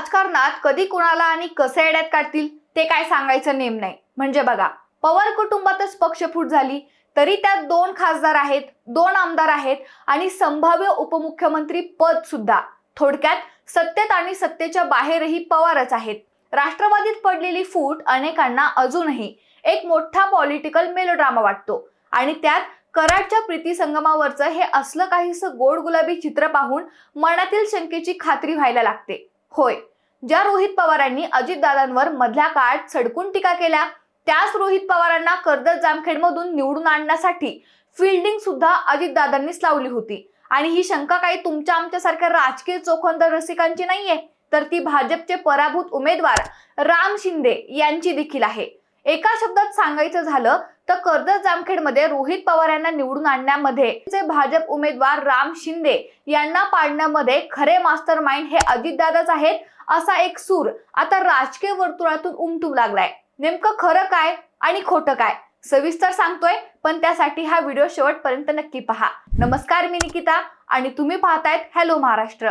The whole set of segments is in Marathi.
राजकारणात कधी कुणाला आणि कसे येड्यात काढतील ते काय सांगायचं नेम नाही. म्हणजे बघा पवार कुटुंबातच पक्षफूट झाली तरी त्यात दोन खासदार आहेत दोन आमदार आहेत आणि संभाव्य उपमुख्यमंत्री पद सुद्धा. थोडक्यात सत्तेत आणि सत्तेच्या बाहेरही पवारच आहेत. राष्ट्रवादीत पडलेली फूट अनेकांना अजूनही एक मोठा पॉलिटिकल मेलोड्रामा वाटतो. आणि त्यात कराडच्या प्रीती संगमावरचं हे असलं काहीसं गोड गुलाबी चित्र पाहून मनातील शंकेची खात्री व्हायला लागते. होय ज्या रोहित पवारांनी अजितदादांवर मधल्या काळात सडकून टीका केल्या त्याच रोहित पवारांना कर्जत जामखेडमधून निवडून आणण्यासाठी फिल्डिंग सुद्धा अजितदादांनीच लावली होती. आणि ही शंका काही तुमच्या आमच्यासारख्या राजकीय चोखंदर रसिकांची नाहीये. तर ती भाजपचे पराभूत उमेदवार राम शिंदे यांची देखील आहे. एका शब्दात सांगायचं झालं तर कर्जत जामखेडमध्ये रोहित पवार यांना निवडून आणण्यामध्ये जे भाजप उमेदवार राम शिंदे यांना पाडण्यामध्ये खरे मास्टर माइंड हे अजितदादाच आहेत असा एक सूर आता राजकीय वर्तुळातून उमटू लागलाय. नेमकं खरं काय आणि खोटं काय? सविस्तर सांगतोय पण त्यासाठी हा व्हिडिओ शेवटपर्यंत नक्की पहा. नमस्कार मी निकिता आणि तुम्ही पाहतायत हॅलो महाराष्ट्र.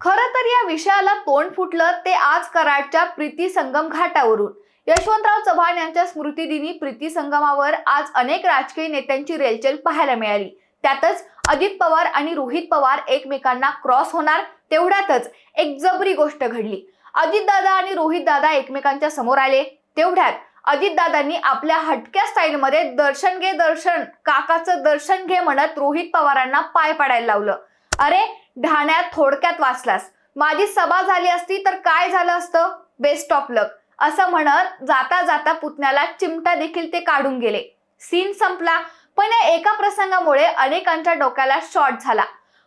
खरं तर या विषयाला तोंड फुटलं ते आज कराडच्या प्रीती संगम घाटावरून. यशवंतराव चव्हाण यांच्या स्मृतिदिनी प्रीती संगमावर आज अनेक राजकीय नेत्यांची रेलचेल पाहायला मिळाली. त्यातच अजित पवार आणि रोहित पवार एकमेकांना क्रॉस होणार तेवढ्यातच एक जबरी गोष्ट घडली. अजितदादा आणि रोहित दादा एकमेकांच्या समोर आले तेवढ्यात अजितदादांनी आपल्या हटक्या स्टाईलमध्ये दर्शन घे दर्शन काकाचं दर्शन घे म्हणत रोहित पवारांना पाय पाडायला लावलं. अरे ढाण्यात थोडक्यात वाचलास. माझी सभा झाली असती तर काय झालं असतं? Best of luck. असं म्हणत जाता जाता पुतण्याला चिमटा देखील ते काढून गेले. सीन संपला पण या एका प्रसंगामुळे अनेकांच्या डोक्याला शॉर्ट झाला.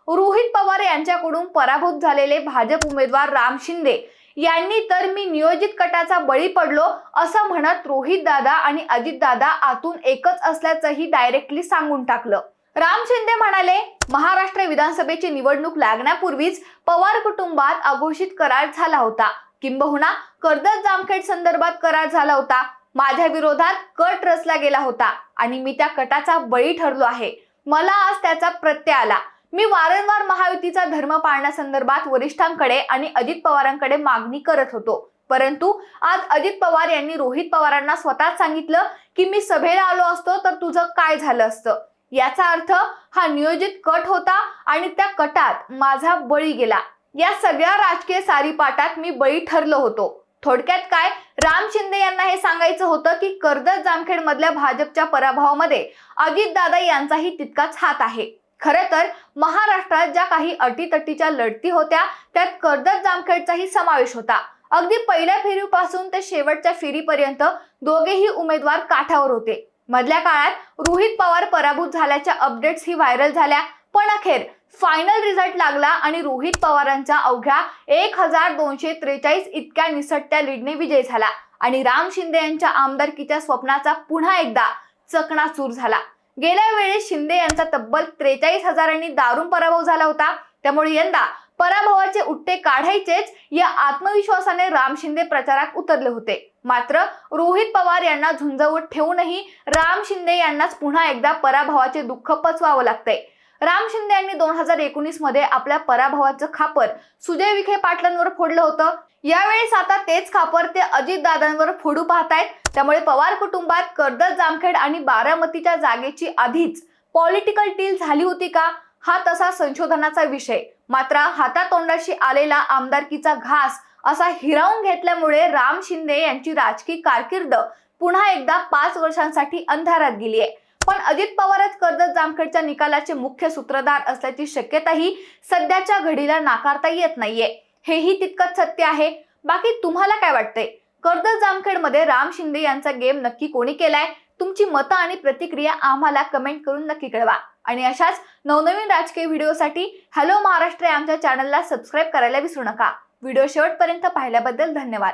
रोहित पवार यांच्याकडून पराभूत झालेले भाजप उमेदवार राम शिंदे यांनी तर मी नियोजित कटाचा बळी पडलो असं म्हणत रोहित दादा आणि अजित दादा आतून एकच असल्याचंही डायरेक्टली सांगून टाकलं. राम शिंदे म्हणाले महाराष्ट्र विधानसभेची निवडणूक लागण्यापूर्वीच पवार कुटुंबात अघोषित करार झाला होता. किंबहुना कर्जत जामखेड संदर्भात करार झाला होता. माझ्या विरोधात कट रचला गेला होता आणि मी त्या कटाचा बळी ठरलो आहे. मला आज त्याचा प्रत्यय आला. मी वारंवार महायुतीचा धर्म पाळण्यासंदर्भात वरिष्ठांकडे आणि अजित पवारांकडे मागणी करत होतो. परंतु आज अजित पवार यांनी रोहित पवारांना स्वतःच सांगितलं की मी सभेला आलो असतो तर तुझं काय झालं असतं? याचा अर्थ हा नियोजित कट होता आणि त्या कटात माझा बळी गेला. या सगळ्या राजकीय सारीपाटात मी बळी ठरलो होतो. थोडक्यात काय? राम शिंदे यांना हे सांगायचं होतं की कर्जत जामखेड मधल्या भाजपच्या पराभवामध्ये अजितदादा यांचाही तितकाच हात आहे. खरं तर महाराष्ट्रात ज्या काही अटीतटीच्या लढती होत्या त्यात कर्जत जामखेडचाही समावेश होता. अगदी पहिल्या फेरीपासून ते शेवटच्या फेरीपर्यंत दोघेही उमेदवार काठावर होते. मधल्या काळात रोहित पवार पराभूत झाल्याच्या अपडेट्स ही व्हायरल झाल्या. पण अखेर फायनल रिझल्ट लागला आणि रोहित पवारांचा अवघ्या एक हजार दोनशे त्रेचाळीस इतक्या निसटत्या लीडने विजय झाला. आणि राम शिंदे यांच्या आमदारकीच्या स्वप्नाचा पुन्हा एकदा चकणाचूर झाला. गेल्या वेळेस शिंदे यांचा तब्बल त्रेचाळीस हजारांनी दारुण पराभव झाला होता. त्यामुळे यंदा पराभवाचे उट्टे काढायचेच या आत्मविश्वासाने राम शिंदे प्रचारात उतरले होते. मात्र रोहित पवार यांना झुंजवत ठेवूनही राम शिंदे यांनाच पुन्हा एकदा पराभवाचे दुःख पचवावं लागतंय. राम शिंदे यांनी दोन हजार एकोणीसमध्ये आपल्या पराभवाचं खापर सुजय विखे पाटलांवर फोडलं होतं. यावेळेस आता तेच खापर ते अजित दादांवर फोडू पाहतायत. त्यामुळे पवार कुटुंबात कर्जत जामखेड आणि बारामतीच्या जागेची आधीच पॉलिटिकल डील झाली होती का? हा तसा संशोधनाचा विषय. मात्र हातातोंडाशी आलेला आमदारकीचा घास असा हिरावून घेतल्यामुळे राम शिंदे यांची राजकीय कारकीर्द पुन्हा एकदा पाच वर्षांसाठी अंधारात गेली आहे पण अजित पवारच कर्जत जामखेडच्या निकालाचे मुख्य सूत्रधार असल्याची शक्यताही सध्याच्या घडीला नाकारता येत नाहीये. हेही तितकंच सत्य आहे. बाकी तुम्हाला काय वाटतंय? कर्जत जामखेडमध्ये राम शिंदे यांचा गेम नक्की कोणी केलाय? तुमची मतं आणि प्रतिक्रिया आम्हाला कमेंट करून नक्की कळवा. आणि अशाच नवनवीन राजकीय व्हिडिओसाठी हॅलो महाराष्ट्र या आमच्या चॅनलला सबस्क्राईब करायला विसरू नका. व्हिडिओ शेवटपर्यंत पाहिल्याबद्दल धन्यवाद.